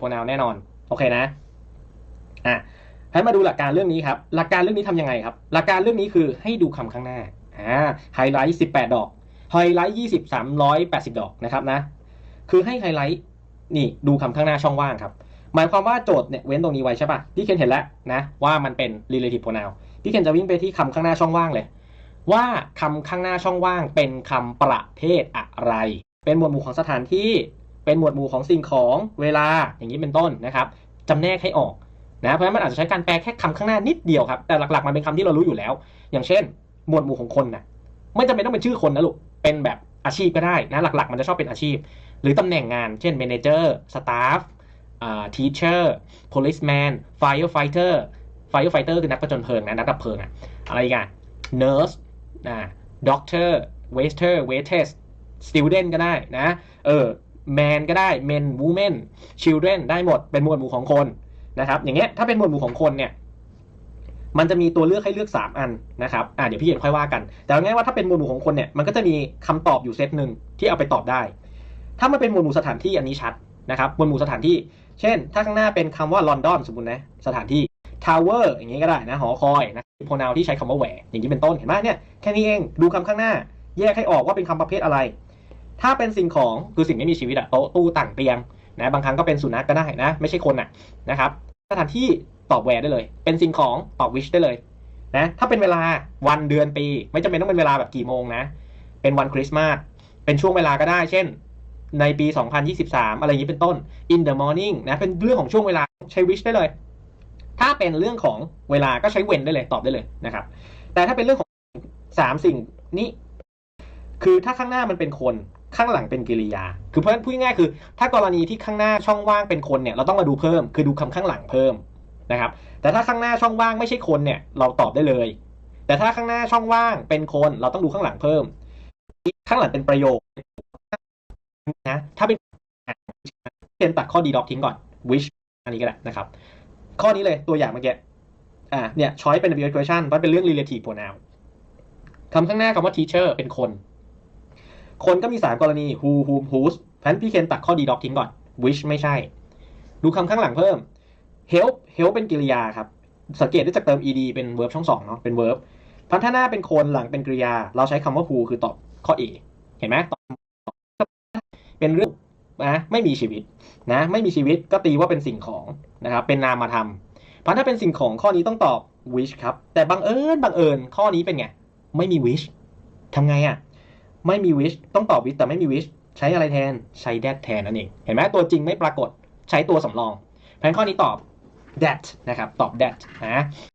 pronoun แน่นอน โอเคนะ อะให้มาดูหลักการเรื่องนี้ครับ หลักการเรื่องนี้ทำยังไงครับ หลักการเรื่องนี้คือให้ดูคำข้างหน้า อ่า ไฮไลท์18ดดอก ไฮไลท์20 380ดสิบดอกนะครับนะ คือให้ไฮไลท์ นี่ดูคำข้างหน้าช่องว่างครับ หมายความว่าโจทย์เนี่ยเว้นตรงนี้ไว้ใช่ปะพี่เคนเห็นแล้วนะ ว่ามันเป็น relative pronoun พี่เคนจะวิ่งไปที่คำข้างหน้าช่องว่างเลย ว่าคำข้างหน้าช่องว่างเป็นคำประเภทอะไร เป็นหมวดหมู่ของสถานที่ เป็นหมวดหมู่ของสิ่งของเวลาอย่างนี้เป็นต้นนะครับจำแนกให้ออกนะเพราะฉะนั้นมันอาจจะใช้การแปลแค่คำข้างหน้านิดเดียวครับแต่หลักๆมันเป็นคำที่เรารู้อยู่แล้ว อย่างเช่น หมวดหมู่ของคนนะไม่จำเป็นต้องเป็นชื่อคนนะลูกเป็นแบบอาชีพก็ได้นะหลักๆ มันจะชอบเป็นอาชีพ หรือตำแหน่งงาน เช่น manager staff อ่า teacher policeman firefighter firefighter คือนักประจนเพลิงนะนักดับเพลิงอะอะไรกัน nurse อ่า doctor waiter waitress student ก็ได้นะ เออ man ก็ได้ men women children ได้หมดเป็นหมวดหมู่ของคนนะครับ อย่างเงี้ยถ้าเป็นหมวดหมู่ของคนเนี่ยมันจะมีตัวเลือกให้เลือก 3 อันนะครับ อ่าเดี๋ยวพี่เห็นค่อยว่ากัน แต่เอาง่ายว่าถ้าเป็นหมวดหมู่ของคนเนี่ย มันก็จะมีคำตอบอยู่เซตหนึ่งที่เอาไปตอบได้ ถ้ามันเป็นหมวดหมู่สถานที่อันนี้ชัดนะครับ หมวดหมู่สถานที่ เช่น ถ้าข้างหน้าเป็นคำว่าลอนดอนสมมตินะ สถานที่ ทาวเวอร์อย่างงี้ก็ได้นะ หอคอยนะโพนาวที่ใช้คำว่าแหวอย่างนี้เป็นต้น เห็นไหมเนี่ย แค่นี้เอง ดูคำข้างหน้า แยกให้ออกว่าเป็นคำประเภทอะไร ถ้าเป็นสิ่งของคือสิ่งไม่มีชีวิตอะโต๊ะตู้ต่างเตียงนะบางครั้งก็เป็นสุนัขก็ได้นะ ไม่ใช่คนอะนะครับสถานที่ตอบแวร์ได้เลย เป็นสิ่งของตอบวิชได้เลยนะถ้าเป็นเวลาวันเดือนปี ไม่จำเป็นต้องเป็นเวลาแบบกี่โมงนะ เป็นวันคริสต์มาสเป็นช่วงเวลาก็ได้ เช่น ในปี 2023 อะไรอย่างนี้เป็นต้น in the morning นะเป็นเรื่องของช่วงเวลาใช้ wish ได้เลย ถ้าเป็นเรื่องของเวลาก็ใช้ when ได้เลยตอบได้เลยนะครับ แต่ถ้าเป็นเรื่องของสามสิ่งนี้คือถ้าข้างหน้ามันเป็นคน ข้างหลังเป็นกริยา คือเพราะฉะนั้นพูดง่ายคือ ถ้ากรณีที่ข้างหน้าช่องว่างเป็นคนเนี่ยเราต้องมาดูเพิ่ม คือดูคำข้างหลังเพิ่มนะครับ แต่ถ้าข้างหน้าช่องว่างไม่ใช่คนเนี่ยเราตอบได้เลย แต่ถ้าข้างหน้าช่องว่างเป็นคนเราต้องดูข้างหลังเพิ่ม ข้างหลังเป็นประโยคนะถ้าเป็นเช่นตัดข้อดีด็อกทิ้งก่อน wish อันนี้ก็ได้นะครับ ข้อนี้เลยตัวอย่างเมื่อกี้อ่าเนี่ยช้อยเป็น w question มันเป็นเรื่อง relative pronoun คำข้างหน้าคำว่า teacher เป็นคน คนก็มีสามกรณี who whom whose พันพี่เคนตัดข้อดีด็อกทิ้งก่อน wish ไม่ใช่ ดูคำข้างหลังเพิ่ม help help เป็นกริยาครับ สังเกตได้จากเติม ed เป็น verb ช่องสองเนาะเป็น verb พัฒนาเป็นคนหลังเป็นกริยา เราใช้คำว่า who คือตอบข้อ A เห็นไหมตอบเป็นเรื่องนะไม่มีชีวิตนะไม่มีชีวิตก็ตีว่าเป็นสิ่งของนะครับเป็นนามธรรมเพราะถ้าเป็นสิ่งของข้อนี้ต้องตอบ wish ครับ แต่บังเอิญบังเอิญข้อนี้เป็นไง ไม่มี wish ทำไงอะ่ะ ไม่มี wish ต้องตอบ wish แต่ไม่มี wish ใช้อะไรแทนใช้ that แทนนั่นเอง เห็นไหมตัวจริงไม่ปรากฏใช้ตัวสำรองเพราะฉะนั้นข้อนี้ตอบ that นะครับ ตอบ that นะ